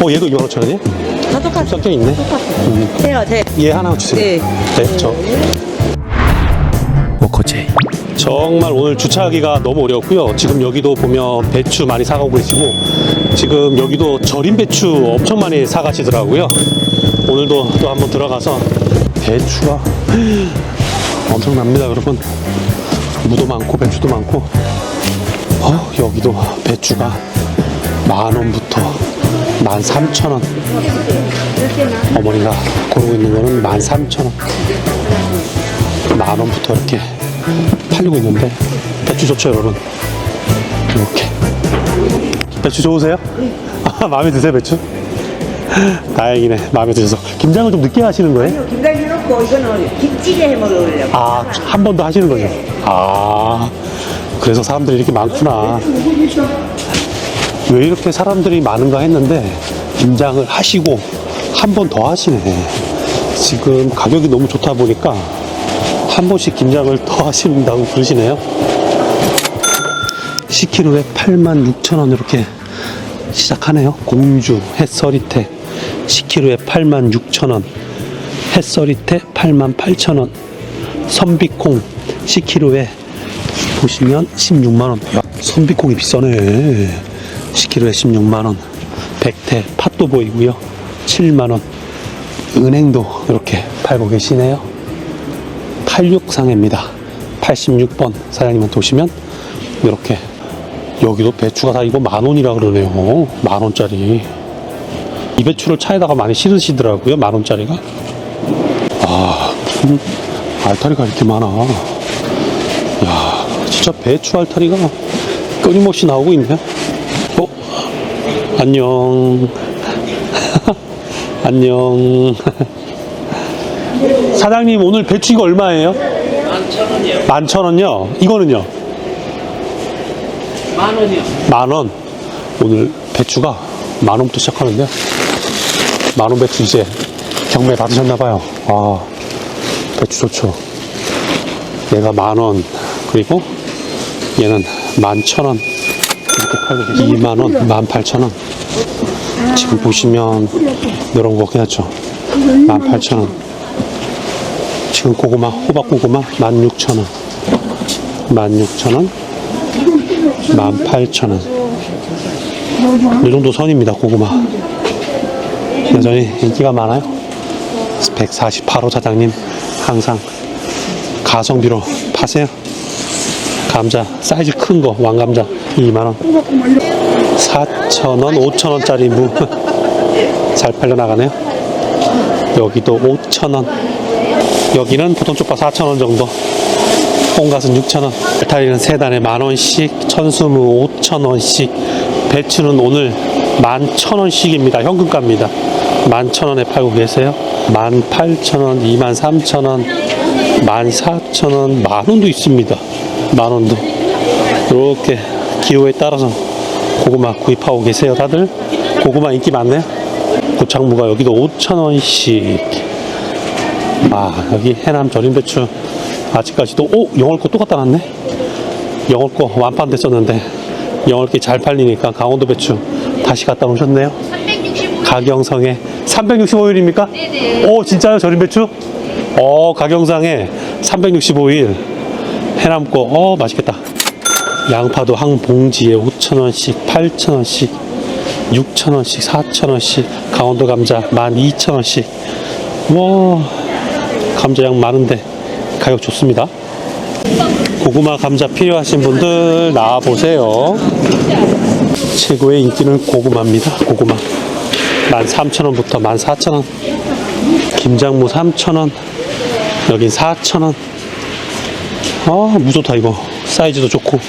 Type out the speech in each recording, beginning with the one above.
어, 얘도 2만 5천 원이에요? 다 똑같아. 섞여 있네. 돼요, 돼. 얘 하나 주세요. 네. 네, 저. 워커제이 정말 오늘 주차하기가 너무 어려웠고요. 지금 여기도 보면 배추 많이 사가고 계시고, 지금 여기도 절임 배추 엄청 많이 사가시더라고요. 오늘도 또 한번 들어가서 배추가 엄청납니다, 여러분. 무도 많고 배추도 많고. 어, 여기도 배추가 만 원부터 만 삼천 원. 어머니가 고르고 있는 거는 만 삼천 원. 만 원부터 이렇게 팔리고 있는데 배추 좋죠 여러분 이렇게 배추 좋으세요? 아, 마음에 드세요 배추? 다행이네 마음에 드셔서 김장을 좀 늦게 하시는 거예요? 김장 해놓고 이거는 김찌개 해 먹으려고. 아 한 번 더 하시는 거죠? 아 그래서 사람들이 이렇게 많구나 왜 이렇게 사람들이 많은가 했는데 김장을 하시고 한 번 더 하시네. 지금 가격이 너무 좋다 보니까 한 번씩 김장을 더 하신다고 그러시네요. 10kg에 8만 6천 원 이렇게 시작하네요. 공주 햇서리태. 10kg에 8만 6천 원. 햇서리태 8만 8천 원. 선비콩 10kg에 보시면 16만원. 야, 선비콩이 비싸네. 10kg에 16만원. 백태 팥도 보이고요. 7만원. 은행도 이렇게 팔고 계시네요. 86상해입니다. 86번 사장님한테 오시면 이렇게 여기도 배추가 다 이거 만 원이라 그러네요. 만 원짜리. 이 배추를 차에다가 많이 실으시더라고요. 만 원짜리가. 아, 무슨 알타리가 이렇게 많아. 야, 진짜 배추 알타리가 끊임없이 나오고 있네. 어? 안녕. 안녕. 사장님, 오늘 배추 이거 얼마예요? 만천 원이요. 만천 원요? 이거는요? 만 원이요. 만 원. 오늘 배추가 만 원부터 시작하는데 만원 배추 이제 경매 받으셨나봐요. 아, 배추 좋죠. 얘가 만 원. 그리고 얘는 만천 원. 이렇게 팔고 계세요. 2만 원, 만 팔천 원. 지금 보시면 이런 거 괜찮죠? 만 팔천 원. 지금 고구마, 호박 고구마 만 육천 원. 만 육천 원. 18,000원. 이 정도 선입니다, 고구마. 여전히 인기가 많아요. 148호 사장님, 항상 가성비로 파세요. 감자, 사이즈 큰 거, 왕감자 2만원. 4,000원, 5,000원짜리 무. 잘 팔려나가네요. 여기도 5,000원. 여기는 보통 쪽파 4,000원 정도. 홍갓은 6,000원, 알타리는 세 단에 만원씩, 천수무 5,000원씩, 배추는 오늘 11,000원씩입니다. 현금가입니다. 11,000원에 팔고 계세요. 18,000원, 23,000원, 14,000원, 만원도 있습니다. 만원도. 이렇게 기호에 따라서 고구마 구입하고 계세요. 다들 고구마 인기 많네요. 고창무가 여기도 5,000원씩. 아, 여기 해남 절임 배추 아직까지도 오 영월거 또 갖다 놨네. 영월거 완판 됐었는데 영월기 잘 팔리니까 강원도 배추 다시 갖다 놓으셨네요. 365일. 가경성에 365일입니까? 네네. 오 진짜요 절임 배추? 어 가경상에 365일 해남 거. 어 맛있겠다. 양파도 한 봉지에 5,000원씩, 8,000원씩, 6,000원씩, 4,000원씩, 강원도 감자 12,000원씩. 와, 감자 양 많은데 가격 좋습니다. 고구마 감자 필요하신 분들 나와보세요. 최고의 인기는 고구마입니다. 고구마. 13,000원부터 14,000원. 김장무 3,000원. 여긴 4,000원. 아, 무 좋다, 이거. 사이즈도 좋고.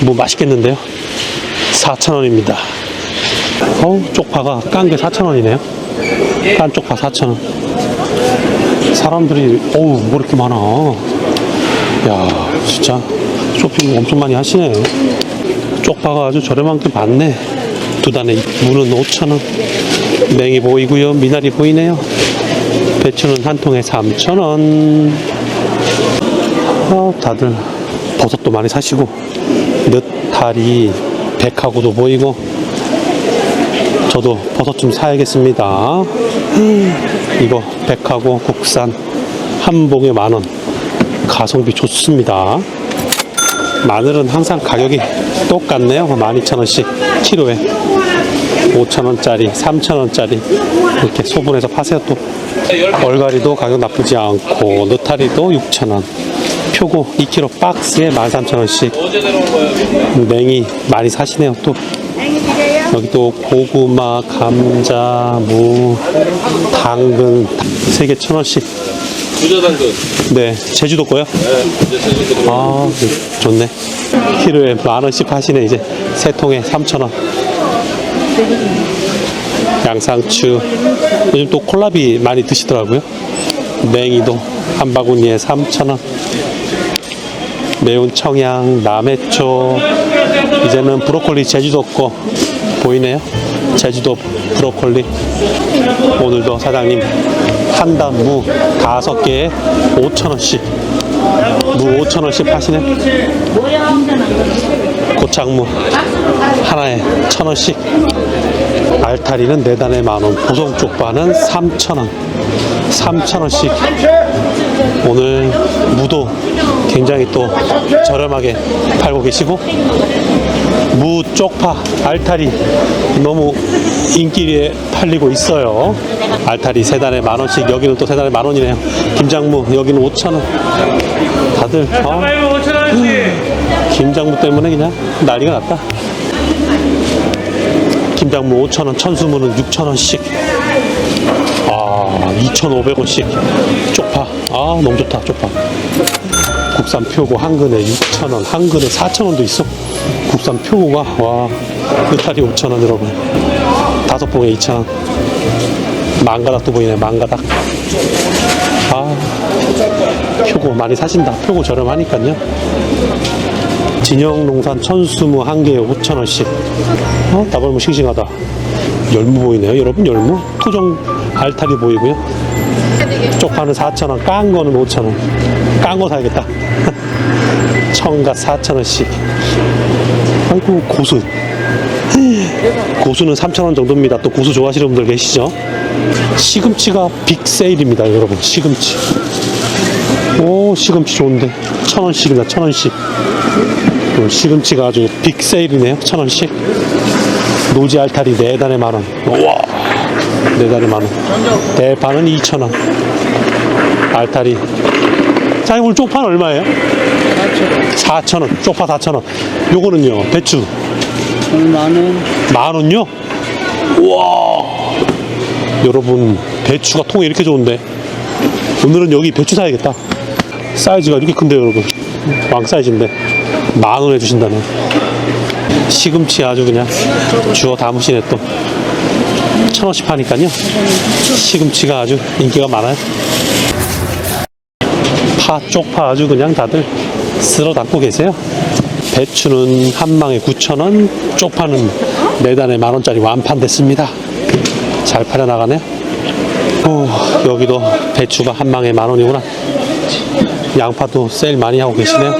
뭐 맛있겠는데요? 4,000원입니다. 어우, 쪽파가 깐 게 4,000원이네요. 깐 쪽파 4,000원. 사람들이, 어우, 뭐 이렇게 많아. 야, 진짜 쇼핑 엄청 많이 하시네. 쪽파가 아주 저렴한 게 많네. 두 단에 무는 5,000원. 냉이 보이고요. 미나리 보이네요. 배추는 한 통에 3,000원. 어, 다들 버섯도 많이 사시고 느타리, 백하고도 보이고 저도 버섯 좀 사야겠습니다. 이거 백하고 국산 한 봉에 만 원. 가성비 좋습니다. 마늘은 항상 가격이 똑같네요. 12,000원씩 키로에 5,000원짜리, 3,000원짜리 이렇게 소분해서 파세요 또. 얼갈이도 가격 나쁘지 않고 느타리도 6,000원. 표고 2kg 박스에 13,000원씩. 냉이 많이 사시네요 또. 여기 또 고구마, 감자, 무, 당근 세 개 천 원씩. 부자당근. 네, 제주도 거요? 네, 제주도 아, 네, 좋네. 키로에 만 원씩 하시네 이제 세 통에 3천 원. 양상추. 요즘 또 콜라비 많이 드시더라고요. 냉이도 한 바구니에 3천 원. 매운 청양, 남해초. 이제는 브로콜리 제주도 거 보이네요. 제주도 브로콜리. 오늘도 사장님 한 단 무 다섯 개에 5천 원씩. 무 5천 원씩 파시네. 고창무 하나에 천 원씩. 알타리는 네 단에 만 원. 보성 쪽파는 3천 원. 3천 원씩. 오늘 무도 굉장히 또 저렴하게 팔고 계시고 무 쪽파 알타리 너무 인기에 팔리고 있어요. 알타리 세 단에 만 원씩 여기는 또 세 단에 만 원이네요. 김장무 여기는 5천 원. 다들 아, 김장무 때문에 그냥 난리가 났다. 김장무 5천 원, 천수무는 6천 원씩. 아, 2,500원씩. 쪽파. 아, 너무 좋다, 쪽파. 국산 표고 한 근에 6,000원, 한 근에 4,000원도 있어. 국산 표고가, 와, 느타리 5,000원 여러분. 다섯 봉에 2,000원. 망가닥도 보이네, 망가닥. 아, 표고 많이 사신다. 표고 저렴하니까요. 진영 농산 천수무 한 개에 5,000원씩. 어? 나벌무 싱싱하다. 열무 보이네요, 여러분. 열무. 토종 알타리 보이고요. 쪽파는 4,000원, 깐 거는 5,000원. 깐거 사야겠다. 청가 4,000원씩. 아이고, 고수. 고수는 3,000원 정도입니다. 또 고수 좋아하시는 분들 계시죠? 시금치가 빅 세일입니다, 여러분. 시금치. 오, 시금치 좋은데. 1,000원씩입니다, 1,000원씩. 또 시금치가 아주 빅 세일이네요, 1,000원씩. 노지 알타리 4단에 만원. 우와. 4단에 만원. 대파는 2,000원. 알타리. 자, 오늘 쪽파는 얼마예요? 4,000원. 쪽파 4,000원. 요거는요, 배추. 만원 만 원요? 우와. 여러분, 배추가 통에 이렇게 좋은데. 오늘은 여기 배추 사야겠다. 사이즈가 이렇게 큰데, 여러분. 왕 사이즈인데. 만원 해주신다네. 시금치 아주 그냥 주워 담으시네 또. 천 원씩 파니까요. 시금치가 아주 인기가 많아요. 파, 쪽파 아주 그냥 다들 쓸어 담고 계세요. 배추는 한 망에 9,000원, 쪽파는 네 단에 만 원짜리 완판됐습니다. 잘 팔려 나가네요. 오, 여기도 배추가 한 망에 만 원이구나. 양파도 세일 많이 하고 계시네요.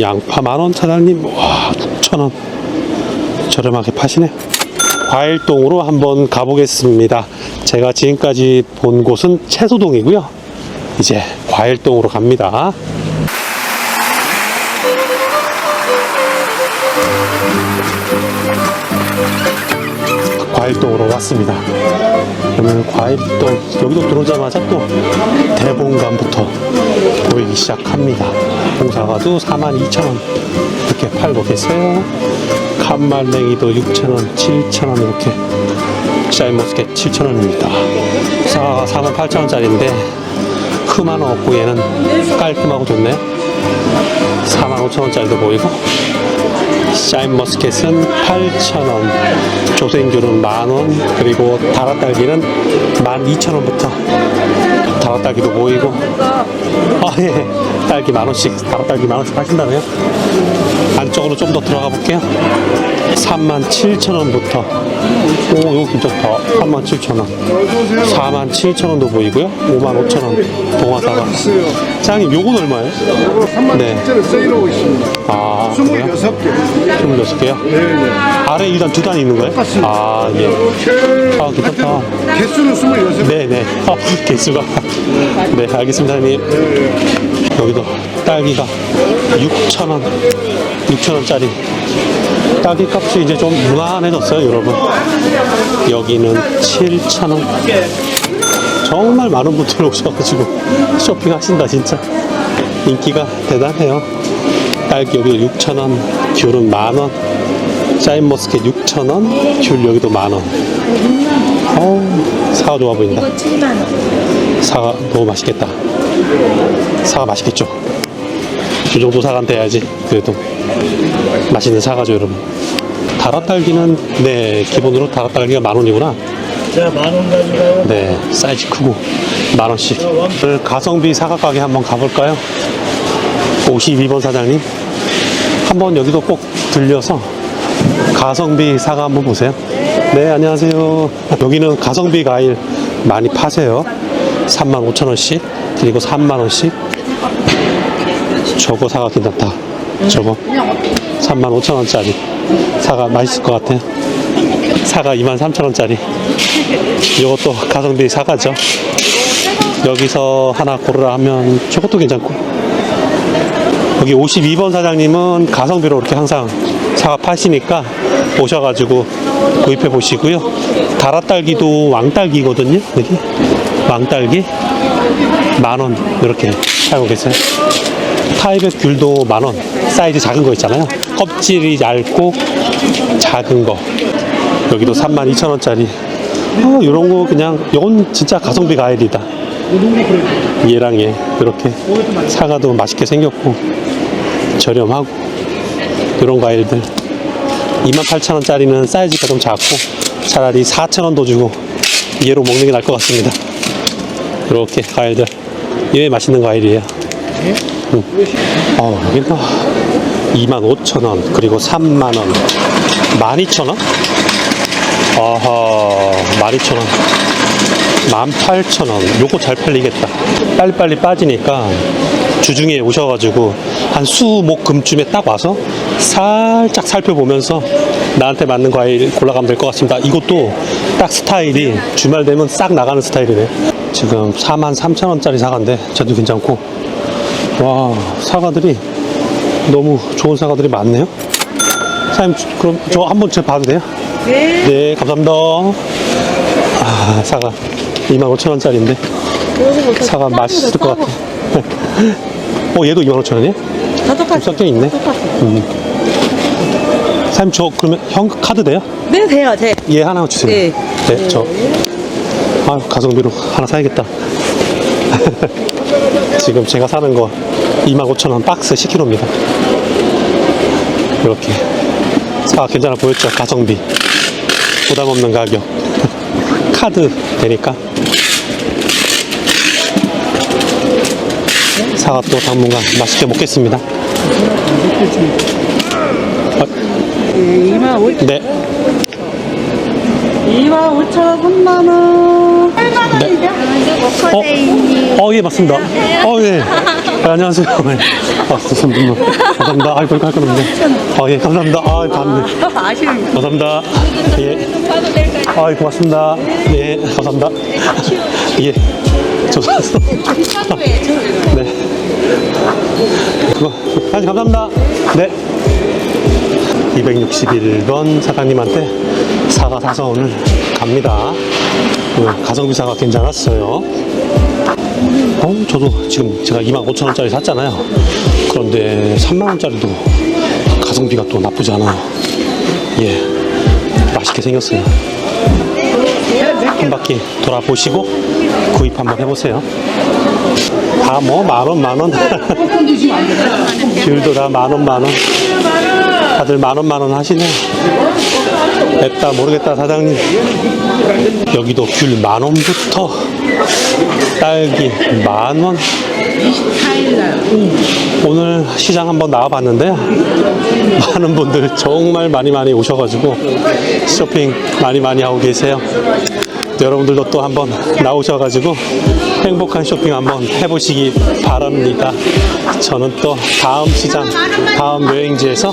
양파 만원 사장님, 와, 6,000원. 저렴하게 파시네요. 과일동으로 한번 가보겠습니다. 제가 지금까지 본 곳은 채소동이고요. 이제 과일동으로 갑니다. 과일동으로 왔습니다. 그러면 과일동 여기도 들어오자마자 또 대봉감부터 보이기 시작합니다. 봉사가도 42,000원 이렇게 팔고 계세요. 칸말랭이도 6,000원, 7,000원 이렇게 샤인머스켓 7,000원입니다. 사과가 48,000원짜리인데 흠 하나 없고 얘는 깔끔하고 좋네요. 45,000원짜리도 보이고 샤인머스켓은 8,000원, 조생귤은 만원, 그리고 다라딸기는 12,000원부터 다라딸기도 보이고 아, 예. 딸기 만원씩, 다라딸기 만원씩 하신다네요. 안으로 좀 더 들어가 볼게요. 37,000원부터. 오, 이거 괜찮다. 37,000원. 47,000원도 보이고요. 55,000원. 동화사과. 사장님, 요건 얼마예요? 3만 네. 7천원 세일하고 있습니다. 아, 그래요? 26개. 26개요? 네네. 아래 일단 두 단이 있는 거예요? 똑같습니다. 아, 예. 아, 괜찮다. 개수는 26개. 네네. 어, 개수가. 네, 알겠습니다, 사장님. 여기도 딸기가 6,000원. 6,000원짜리. 딸기 값이 이제 좀 무난해졌어요, 여러분. 여기는 7,000원. 정말 많은 분들이 오셔가지고 쇼핑하신다, 진짜. 인기가 대단해요. 딸기 여기 6,000원, 귤은 만원, 샤인머스켓 6,000원, 귤 여기도 만원. 어우, 사과 좋아 보인다. 7만 원. 사과 너무 맛있겠다. 사과 맛있겠죠? 이 정도 사과는 돼야지. 그래도 맛있는 사과죠, 여러분. 다라딸기는 네 기본으로 다라딸기가 만 원이구나. 제가 만원 가져가요. 네 사이즈 크고 만 원씩. 오늘 가성비 사과 가게 한번 가볼까요? 52번 사장님 한번 여기도 꼭 들려서 가성비 사과 한번 보세요. 네 안녕하세요. 여기는 가성비 과일 많이 파세요. 3만 5천 원씩 그리고 3만 원씩. 저거 사과 괜찮다. 저거 3만 5천 원짜리 사과 맛있을 것 같아요. 사과 2만 3천 원짜리. 이것도 가성비 사과죠. 여기서 하나 고르라 하면 저것도 괜찮고. 여기 52번 사장님은 가성비로 이렇게 항상 사과 파시니까 오셔가지고 구입해 보시고요. 다라딸기도 왕딸기거든요. 여기 왕딸기 만원 이렇게 팔고 계세요. 타이백 귤도 만 원. 사이즈 작은 거 있잖아요. 껍질이 얇고 작은 거. 여기도 32,000원짜리. 아, 이런 거 그냥 이건 진짜 가성비 과일이다. 얘랑 얘 이렇게 사과도 맛있게 생겼고 저렴하고 이런 과일들 28,000원짜리는 사이즈가 좀 작고 차라리 4,000원도 주고 얘로 먹는 게 나을 것 같습니다. 이렇게 과일들 이게 맛있는 과일이에요. 음. 어, 여기가 25,000원 그리고 3만원. 12,000원? 아하 12,000원. 18,000원. 요거 잘 팔리겠다. 빨리빨리 빠지니까 주중에 오셔가지고 한 수목금쯤에 딱 와서 살짝 살펴보면서 나한테 맞는 과일 골라가면 될 것 같습니다. 이것도 딱 스타일이 주말 되면 싹 나가는 스타일이네. 지금 43,000원짜리 사과인데 저도 괜찮고 와 사과들이 너무 좋은 사과들이 많네요 사장님 그럼 저 한번 제 봐도 돼요? 네. 네, 감사합니다. 아, 사과 25,000원짜리인데 사과 맛있을 것 같아. 어, 얘도 25,000원이야? 다. 섞여 있네. 음. 사장님, 저 그러면 형 카드 돼요? 네, 돼요, 돼. 얘 하나 주세요. 네. 네, 저. 아, 가성비로 하나 사야겠다. 지금 제가 사는 거 25,000원 박스 10kg입니다. 이렇게. 사과 괜찮아 보였죠? 가성비. 부담 없는 가격. 카드 되니까. 사과 또 당분간 맛있게 먹겠습니다. 아, 2만 5천 네. 2만 5천 3만 원. 8만 원이죠? 어, 어, 예, 맞습니다. 어, 예. 네, 안녕하세요. 네. 아, 분 감사합니다. 아이고, 할거 없네. 아, 예, 감사합니다. 아, 봤네. 아쉬운. 감사합니다. 예. 아, 고맙습니다. 네, 감사합니다. 예. 좋았어. 네. 그거, 감사합니다. 네. 261번 사장님한테 사과 사서 오늘 갑니다. 오늘 가성비 사과 괜찮았어요. 어, 저도 지금 제가 25,000원짜리 샀잖아요. 그런데 3만원짜리도 가성비가 또 나쁘지 않아요. 예. 맛있게 생겼어요. 한 바퀴 돌아보시고 구입 한번 해보세요. 다 뭐 만원 만원 귤도 다 만원 만원 다들 만원 만원 하시네 맵다 모르겠다 사장님 여기도 귤 만원부터 딸기 만 원. 24일 날. 오늘 시장 한번 나와봤는데요. 많은 분들 정말 많이 많이 오셔가지고 쇼핑 많이 많이 하고 계세요. 여러분들도 또 한번 나오셔가지고 행복한 쇼핑 한번 해보시기 바랍니다. 저는 또 다음 시장, 다음 여행지에서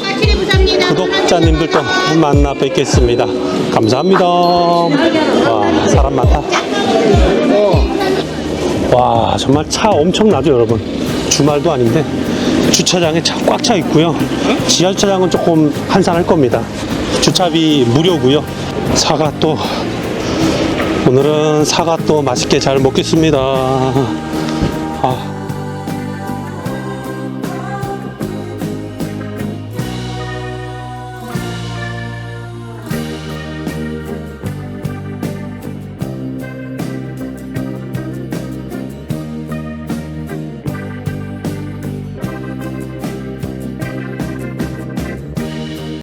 구독자님들 또 만나 뵙겠습니다. 감사합니다. 와, 사람 많다. 와 정말 차 엄청나죠 여러분 주말도 아닌데 주차장에 차 꽉 차 있고요 지하 주차장은 조금 한산할 겁니다 주차비 무료고요 사과 또 오늘은 사과 또 맛있게 잘 먹겠습니다. 아